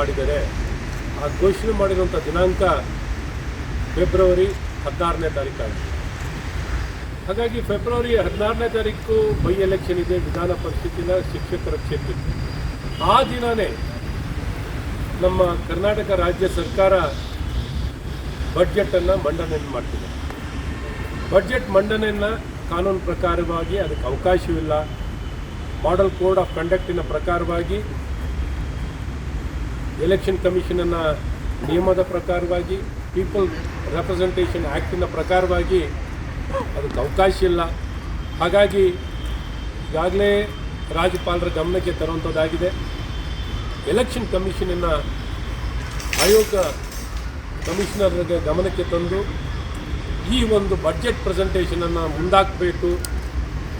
ಮಾಡಿದ್ದಾರೆ. ಆ ಘೋಷಣೆ ಮಾಡಿರುವಂಥ ದಿನಾಂಕ ಫೆಬ್ರವರಿ ಹದಿನಾರನೇ ತಾರೀಕಾಗಿದೆ ಹಾಗಾಗಿ ಫೆಬ್ರವರಿ ಹದಿನಾರನೇ ತಾರೀಕು ಬೈ ಎಲೆಕ್ಷನ್ ಇದೆ, ವಿಧಾನ ಪರಿಷತ್ತಿನ ಶಿಕ್ಷಕರ ಕ್ಷೇತ್ರಕ್ಕೆ ಆ ದಿನವೇ ನಮ್ಮ ಕರ್ನಾಟಕ ರಾಜ್ಯ ಸರ್ಕಾರ ಬಡ್ಜೆಟನ್ನು ಮಂಡನೆ ಮಾಡ್ತಿದೆ. ಬಡ್ಜೆಟ್ ಮಂಡನೆಯನ್ನು ಕಾನೂನು ಪ್ರಕಾರವಾಗಿ, ಅದಕ್ಕೆ ಅವಕಾಶವಿಲ್ಲ. ಮಾಡೆಲ್ ಕೋಡ್ ಆಫ್ ಕಂಡಕ್ಟಿನ ಪ್ರಕಾರವಾಗಿ ಎಲೆಕ್ಷನ್ ಕಮಿಷನನ್ನು ನಿಯಮದ ಪ್ರಕಾರವಾಗಿ ಪೀಪಲ್ ರೆಪ್ರೆಸೆಂಟೇಷನ್ ಆ್ಯಕ್ಟಿನ ಪ್ರಕಾರವಾಗಿ ಅದಕ್ಕೆ ಅವಕಾಶ ಇಲ್ಲ. ಹಾಗಾಗಿ ಈಗಾಗಲೇ ರಾಜ್ಯಪಾಲರ ಗಮನಕ್ಕೆ ತರುವಂಥದ್ದಾಗಿದೆ. ಎಲೆಕ್ಷನ್ ಕಮಿಷನನ್ನು ಆಯೋಗ ಕಮಿಷನರ್ಗೆ ಗಮನಕ್ಕೆ ತಂದು ಈ ಒಂದು ಬಜೆಟ್ ಪ್ರೆಸೆಂಟೇಷನನ್ನು ಮುಂದಾಕಬೇಕು.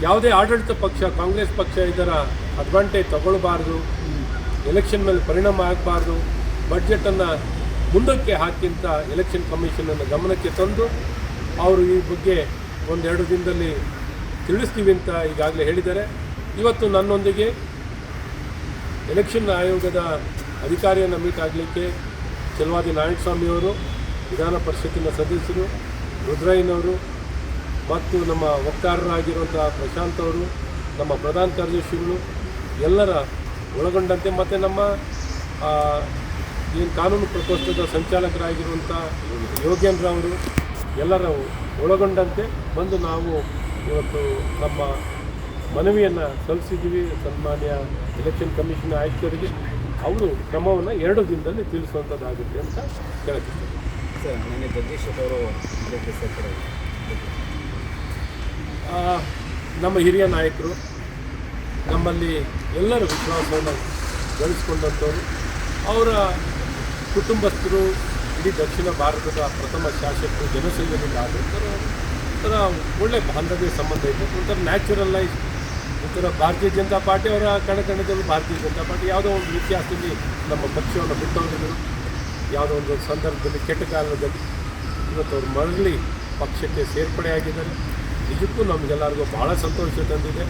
ಯಾವುದೇ ಆಡಳಿತ ಪಕ್ಷ, ಕಾಂಗ್ರೆಸ್ ಪಕ್ಷ ಇದರ ಅಡ್ವಾಂಟೇಜ್ ತಗೊಳ್ಬಾರ್ದು. ಎಲೆಕ್ಷನ್ ಮೇಲೆ ಪರಿಣಾಮ ಆಗಬಾರ್ದು. ಬಡ್ಜೆಟನ್ನು ಮುಂದಕ್ಕೆ ಹಾಕಿಂತ ಎಲೆಕ್ಷನ್ ಕಮಿಷನನ್ನು ಗಮನಕ್ಕೆ ತಂದು ಅವರು ಈ ಬಗ್ಗೆ ಒಂದೆರಡು ದಿನದಲ್ಲಿ ತಿಳಿಸ್ತೀವಿ ಅಂತ ಈಗಾಗಲೇ ಹೇಳಿದ್ದಾರೆ. ಇವತ್ತು ನನ್ನೊಂದಿಗೆ ಎಲೆಕ್ಷನ್ ಆಯೋಗದ ಅಧಿಕಾರಿಯನ್ನು ಮೀಟ್ ಆಗಲಿಕ್ಕೆ ಚಲುವಾದಿ ನಾರಾಯಣಸ್ವಾಮಿಯವರು ವಿಧಾನ ಪರಿಷತ್ತಿನ ಸದಸ್ಯರು, ರುದ್ರಯ್ಯನವರು ಮತ್ತು ನಮ್ಮ ವಕ್ತಾರರಾಗಿರುವಂಥ ಪ್ರಶಾಂತ್ ಅವರು, ನಮ್ಮ ಪ್ರಧಾನ ಕಾರ್ಯದರ್ಶಿಗಳು, ಎಲ್ಲರ ಒಳಗೊಂಡಂತೆ ಮತ್ತು ನಮ್ಮ ಈ ಕಾನೂನು ಪ್ರಕೋಷ್ಠದ ಸಂಚಾಲಕರಾಗಿರುವಂಥ ಯೋಗೇಂದ್ರ ಅವರು ಎಲ್ಲರ ಒಳಗೊಂಡಂತೆ ಬಂದು ನಾವು ಇವತ್ತು ನಮ್ಮ ಮನವಿಯನ್ನು ಸಲ್ಲಿಸಿದ್ದೀವಿ. ಸನ್ಮಾನ್ಯ ಎಲೆಕ್ಷನ್ ಕಮಿಷನ್ ಆಯುಕ್ತರಿಗೆ ಅವರು ಕ್ರಮವನ್ನು ಎರಡು ದಿನದಲ್ಲಿ ತಿಳಿಸುವಂಥದ್ದಾಗುತ್ತೆ ಅಂತ ಕೇಳ್ತಿದ್ದಾರೆ ಸರ್ ನನಗೆ ಜಗದೀಶ್ ಅವರು ನಮ್ಮ ಹಿರಿಯ ನಾಯಕರು ನಮ್ಮಲ್ಲಿ ಎಲ್ಲರ ವಿಶ್ವಾಸವನ್ನು ಗಳಿಸ್ಕೊಂಡಂಥವ್ರು. ಅವರ ಕುಟುಂಬಸ್ಥರು, ಇಡೀ ದಕ್ಷಿಣ ಭಾರತದ ಪ್ರಥಮ ಶಾಸಕರು ಜನಸಂಘದಿಂದ ಆದ ಒಂಥರ ಒಂಥರ ಒಳ್ಳೆ ಬಾಂಧವ್ಯ ಸಂಬಂಧ ಇದೆ. ಒಂಥರ ನ್ಯಾಚುರಲೈಸ್, ಒಂಥರ ಭಾರತೀಯ ಜನತಾ ಪಾರ್ಟಿ ಅವರ ಕಣಕಣದಲ್ಲೂ ಭಾರತೀಯ ಜನತಾ ಪಾರ್ಟಿ ಯಾವುದೋ ಒಂದು ಇತಿಹಾಸದಲ್ಲಿ ನಮ್ಮ ಪಕ್ಷವನ್ನು ಬಿಟ್ಟವರಿದ್ದರು ಯಾವುದೋ ಒಂದು ಸಂದರ್ಭದಲ್ಲಿ, ಕೆಟ್ಟ ಕಾಲದಲ್ಲಿ ಇವತ್ತು ಅವ್ರು ಮರಳಿ ಪಕ್ಷಕ್ಕೆ ಸೇರ್ಪಡೆಯಾಗಿದ್ದಾರೆ. ನಿಜಕ್ಕೂ ನಮಗೆಲ್ಲರಿಗೂ ಭಾಳ ಸಂತೋಷ ತಂದಿದೆ.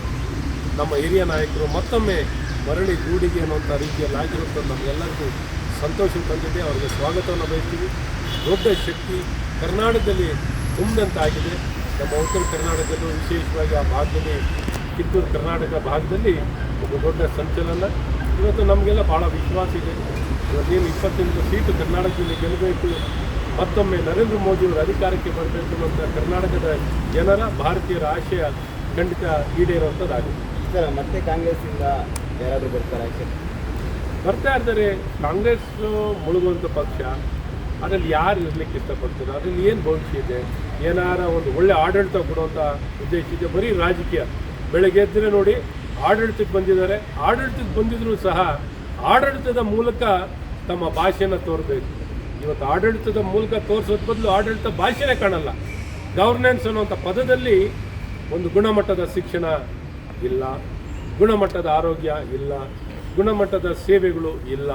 ನಮ್ಮ ಹಿರಿಯ ನಾಯಕರು ಮತ್ತೊಮ್ಮೆ ಮರಳಿ ಗೂಡಿಗೆ ಅನ್ನುವಂಥ ರೀತಿಯಲ್ಲಿ ಆಗಿರುವಂಥ ನಮಗೆಲ್ಲರಿಗೂ ಸಂತೋಷ ತಂದಿದೆ. ಅವರಿಗೆ ಸ್ವಾಗತವನ್ನು ಬಯಸ್ತೀವಿ. ದೊಡ್ಡ ಶಕ್ತಿ ಕರ್ನಾಟಕದಲ್ಲಿ ತುಂಬಿದಂತಾಗಿದೆ ನಮ್ಮ ಉತ್ತರ ಕರ್ನಾಟಕದಲ್ಲೂ ವಿಶೇಷವಾಗಿ ಆ ಭಾಗದಲ್ಲಿ, ಕಿತ್ತೂರು ಕರ್ನಾಟಕ ಭಾಗದಲ್ಲಿ ಒಂದು ದೊಡ್ಡ ಸಂಚಲನ. ಇವತ್ತು ನಮಗೆಲ್ಲ ಭಾಳ ವಿಶ್ವಾಸ ಇದೆ. ಇವತ್ತೇನು ಇಪ್ಪತ್ತೆಂಟು ಸೀಟು ಕರ್ನಾಟಕದಲ್ಲಿ ಗೆಲ್ಲಬೇಕು, ಮತ್ತೊಮ್ಮೆ ನರೇಂದ್ರ ಮೋದಿಯವರು ಅಧಿಕಾರಕ್ಕೆ ಬರಬೇಕು ಅನ್ನುವಂಥ ಕರ್ನಾಟಕದ ಜನರ ಭಾರತೀಯರ ಆಶಯ ಖಂಡಿತ ಈಡೇರುವಂಥದ್ದಾಗಿದೆ. ಸರ್ ಮತ್ತೆ ಕಾಂಗ್ರೆಸ್ಸಿಂದ ಯಾರಾದರೂ ಬರ್ತಾರೆ ಬರ್ತಾ ಇರ್ತಾರೆ ಕಾಂಗ್ರೆಸ್ ಮುಳುಗುವಂಥ ಪಕ್ಷ, ಅದರಲ್ಲಿ ಯಾರು ಇರ್ಲಿಕ್ಕೆ ಇಷ್ಟಪಡ್ತಾರೆ? ಅದರಲ್ಲಿ ಏನು ಭವಿಷ್ಯ ಇದೆ? ಏನಾರ ಒಂದು ಒಳ್ಳೆ ಆಡಳಿತ ಕೊಡುವಂಥ ಉದ್ದೇಶ ಇದೆ? ಬರೀ ರಾಜಕೀಯ. ಬೆಳಗ್ಗೆ ಎದ್ದರೆ ನೋಡಿ, ಆಡಳಿತಕ್ಕೆ ಬಂದಿದ್ದಾರೆ. ಆಡಳಿತಕ್ಕೆ ಬಂದಿದ್ರು ಸಹ ಆಡಳಿತದ ಮೂಲಕ ತಮ್ಮ ಭಾಷೆನ ತೋರಬೇಕು. ಇವತ್ತು ಆಡಳಿತದ ಮೂಲಕ ತೋರಿಸೋದ್ ಬದಲು ಆಡಳಿತ ಭಾಷೆನೇ ಕಾಣಲ್ಲ. ಗವರ್ನೆನ್ಸ್ ಅನ್ನುವಂಥ ಪದದಲ್ಲಿ ಒಂದು ಗುಣಮಟ್ಟದ ಶಿಕ್ಷಣ ಇಲ್ಲ. ಗುಣಮಟ್ಟದ ಆರೋಗ್ಯ ಇಲ್ಲ. ಗುಣಮಟ್ಟದ ಸೇವೆಗಳು ಇಲ್ಲ.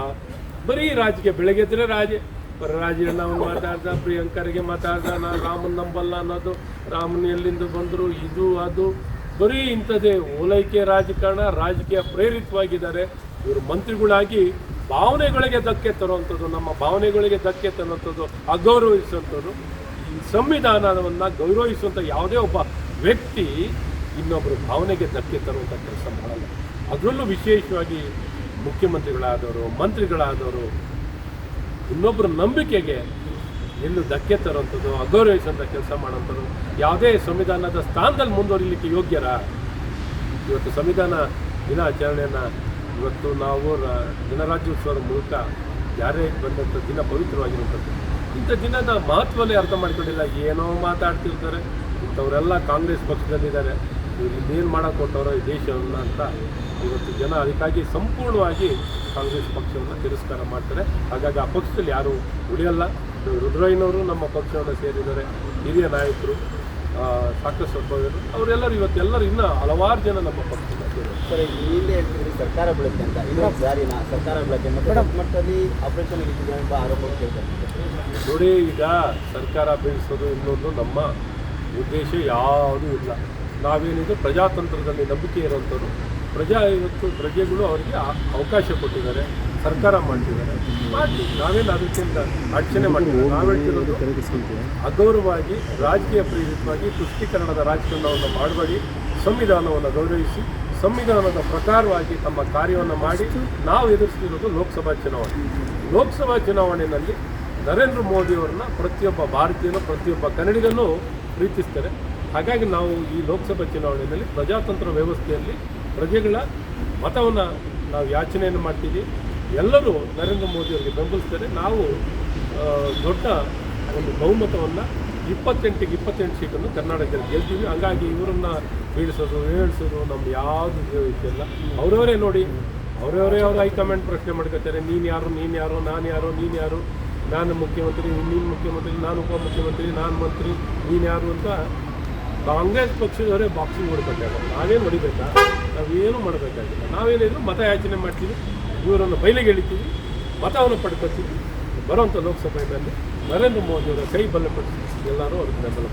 ಬರೀ ರಾಜಕೀಯ ಬೆಳಗ್ಗೆ ಎದ್ದರೆ ರಾಜ. ಬರೀ ಅವನು ಮಾತಾಡ್ದ, ಪ್ರಿಯಾಂಕರಿಗೆ ಮಾತಾಡ್ದ ನಾನು ರಾಮನ್ ನಂಬಲ್ಲ ಅನ್ನೋದು. ರಾಮನ್ ಎಲ್ಲಿಂದ ಬಂದರು? ಇದು, ಅದು. ಬರೀ ಇಂಥದ್ದೇ ಓಲೈಕೆ ರಾಜಕಾರಣ, ರಾಜಕೀಯ ಪ್ರೇರಿತವಾಗಿದ್ದಾರೆ. ಇವರು ಮಂತ್ರಿಗಳಾಗಿ ಭಾವನೆಗಳಿಗೆ ಧಕ್ಕೆ ತರುವಂಥದ್ದು, ನಮ್ಮ ಭಾವನೆಗಳಿಗೆ ಧಕ್ಕೆ ತರುವಂಥದ್ದು, ಅಗೌರವಿಸುವಂಥದ್ದು. ಈ ಸಂವಿಧಾನವನ್ನು ಗೌರವಿಸುವಂಥ ಯಾವುದೇ ಒಬ್ಬ ವ್ಯಕ್ತಿ ಇನ್ನೊಬ್ಬರ ಭಾವನೆಗೆ ಧಕ್ಕೆ ತರುವಂಥ ಕೆಲಸ ಮಾಡಲ್ಲ. ಅದರಲ್ಲೂ ವಿಶೇಷವಾಗಿ ಮುಖ್ಯಮಂತ್ರಿಗಳಾದವರು, ಮಂತ್ರಿಗಳಾದವರು ಇನ್ನೊಬ್ಬರ ನಂಬಿಕೆಗೆ ಎಲ್ಲೂ ಧಕ್ಕೆ ತರುವಂಥದ್ದು ಅಗೌರವಿಸುವಂಥ ಕೆಲಸ ಮಾಡೋಂಥದ್ದು ಯಾವುದೇ ಸಂವಿಧಾನದ ಸ್ಥಾನದಲ್ಲಿ ಮುಂದುವರಿಲಿಕ್ಕೆ ಯೋಗ್ಯರ? ಇವತ್ತು ಸಂವಿಧಾನ ದಿನಾಚರಣೆಯನ್ನು ಇವತ್ತು ನಾವು ಗಣರಾಜ್ಯೋತ್ಸವದ ಮೂಲಕ ಯಾರೇ ಬಂದಂಥ ದಿನ ಪವಿತ್ರವಾಗಿರುವಂಥದ್ದು, ಇಂಥ ದಿನದ ಮಹತ್ವನೇ ಅರ್ಥ ಮಾಡಿಕೊಂಡಿಲ್ಲ. ಏನೋ ಮಾತಾಡ್ತಿರ್ತಾರೆ, ಇಂಥವರೆಲ್ಲ ಕಾಂಗ್ರೆಸ್ ಪಕ್ಷದಲ್ಲಿದ್ದಾರೆ. ಇವ್ರು ಮಾಡೋಕೆ ಮಾಡಕ್ಕೆ ಕೊಟ್ಟವರೋ ಈ ದೇಶವನ್ನು ಅಂತ ಇವತ್ತು ಜನ ಅದಕ್ಕಾಗಿ ಸಂಪೂರ್ಣವಾಗಿ ಕಾಂಗ್ರೆಸ್ ಪಕ್ಷವನ್ನು ತಿರಸ್ಕಾರ ಮಾಡ್ತಾರೆ. ಹಾಗಾಗಿ ಆ ಪಕ್ಷದಲ್ಲಿ ಯಾರೂ ಉಳಿಯಲ್ಲ. ರುದ್ರಯ್ಯನವರು ನಮ್ಮ ಪಕ್ಷವನ್ನು ಸೇರಿದ್ದಾರೆ. ಹಿರಿಯ ನಾಯಕರು ಸಾಕಷ್ಟು ಅನುಭವಿಗಳು ಅವರೆಲ್ಲರೂ ಇವತ್ತೆಲ್ಲರೂ ಇನ್ನೂ ಹಲವಾರು ಜನ ನಮ್ಮ ಪಕ್ಷ ಸೇರಿದ್ದಾರೆ. ಸರ್ ಹಿಂದೆ ಹೇಳ್ತಿದ್ರಿ ಸರ್ಕಾರ ಬೆಳಗ್ಗೆ ಅಂತ. ಇನ್ನೂ ಜಾರಿನ ಸರ್ಕಾರ ಬೆಳಗ್ಗೆ ಮತ್ತೆ ದೊಡ್ಡ ಮಟ್ಟದಲ್ಲಿ ಆಪರೇಷನ್ ಇಟ್ಟಿದೆ ಎಂಬ ಆರೋಪ ಕೇಳ್ತಾರೆ. ನೋಡಿ ಈಗ ಸರ್ಕಾರ ಬೀಳಿಸೋದು ಇನ್ನೊಂದು ನಮ್ಮ ಉದ್ದೇಶ ಯಾವುದೂ ಇಲ್ಲ. ನಾವೇನಿದು, ಪ್ರಜಾತಂತ್ರದಲ್ಲಿ ನಂಬಿಕೆ ಇರುವಂಥವ್ರು, ಪ್ರಜಾ ಇವತ್ತು ಪ್ರಜೆಗಳು ಅವರಿಗೆ ಅವಕಾಶ ಕೊಟ್ಟಿದ್ದಾರೆ, ಸರ್ಕಾರ ಮಾಡ್ತಿದ್ದಾರೆ. ಮಾಡಿ ನಾವೇನು ಅದಕ್ಕಿಂತ ಅಡಚಣೆ ಮಾಡ್ತೀವಿ. ನಾವು ಅಗೌರವವಾಗಿ, ರಾಜಕೀಯ ಪ್ರೇರಿತವಾಗಿ, ತುಷ್ಟೀಕರಣದ ರಾಜಕಾರಣವನ್ನು ಮಾಡಬೇಡಿ, ಸಂವಿಧಾನವನ್ನು ಗೌರವಿಸಿ, ಸಂವಿಧಾನದ ಪ್ರಕಾರವಾಗಿ ತಮ್ಮ ಕಾರ್ಯವನ್ನು ಮಾಡಿ, ನಾವು ಎದುರಿಸ್ತಿರೋದು ಲೋಕಸಭಾ ಚುನಾವಣೆ. ಲೋಕಸಭಾ ಚುನಾವಣೆಯಲ್ಲಿ ನರೇಂದ್ರ ಮೋದಿಯವರನ್ನ ಪ್ರತಿಯೊಬ್ಬ ಭಾರತೀಯನು, ಪ್ರತಿಯೊಬ್ಬ ಕನ್ನಡಿಗನೂ ಪ್ರೀತಿಸ್ತಾರೆ. ಹಾಗಾಗಿ ನಾವು ಈ ಲೋಕಸಭಾ ಚುನಾವಣೆಯಲ್ಲಿ ಪ್ರಜಾತಂತ್ರ ವ್ಯವಸ್ಥೆಯಲ್ಲಿ ಪ್ರಜೆಗಳ ಮತವನ್ನು ನಾವು ಯಾಚನೆಯನ್ನು ಮಾಡ್ತೀವಿ. ಎಲ್ಲರೂ ನರೇಂದ್ರ ಮೋದಿಯವರಿಗೆ ಬೆಂಬಲಿಸ್ತಾರೆ. ನಾವು ದೊಡ್ಡ ಒಂದು ಬಹುಮತವನ್ನು ಇಪ್ಪತ್ತೆಂಟಿಗೆ ಇಪ್ಪತ್ತೆಂಟು ಸೀಟನ್ನು ಕರ್ನಾಟಕದಲ್ಲಿ ಗೆಲ್ತೀವಿ. ಹಾಗಾಗಿ ಇವರನ್ನು ಬೀಳಿಸೋದು ಹೇಳಿಸೋದು ನಮ್ಗೆ ಯಾವುದು ಇಲ್ಲ. ಅವರವರೇ ನೋಡಿ, ಅವರವರೇ ಅವ್ರ ಹೈಕಮಾಂಡ್ ಪ್ರಶ್ನೆ ಮಾಡ್ಕೋತಾರೆ. ನೀನು ಯಾರು ನೀನು ಯಾರು, ನಾನು ಯಾರು, ನೀನು ಯಾರು? ನಾನು ಮುಖ್ಯಮಂತ್ರಿ, ನೀನು ಮುಖ್ಯಮಂತ್ರಿ, ನಾನು ಉಪಮುಖ್ಯಮಂತ್ರಿ, ನಾನು ಮಂತ್ರಿ, ನೀನು ಯಾರು ಅಂತ ಕಾಂಗ್ರೆಸ್ ಪಕ್ಷದವರೇ ಬಾಕ್ಸಿಂಗ್ ಹೊಡ್ಬೇಕಾಗ ನಾವೇನು ಹೊಡಿಬೇಕಾ? ನಾವೇನು ಮಾಡಬೇಕಾಗಿಲ್ಲ. ನಾವೇನಿದ್ರು ಮತ ಯಾಚನೆ ಮಾಡ್ತೀವಿ, ಇವರನ್ನು ಬಯಲಿಗೆ ಎಳಿತೀವಿ, ಮತವನ್ನು ಪಡ್ಕೊತೀವಿ ಬರುವಂಥ ಲೋಕಸಭೆಯಲ್ಲಿ ನರೇಂದ್ರ ಮೋದಿಯವರ ಕೈ ಬಲಪಡಿಸಿ ಎಲ್ಲರೂ ಅವ್ರಿಗೆ ಬೆಂಬಲ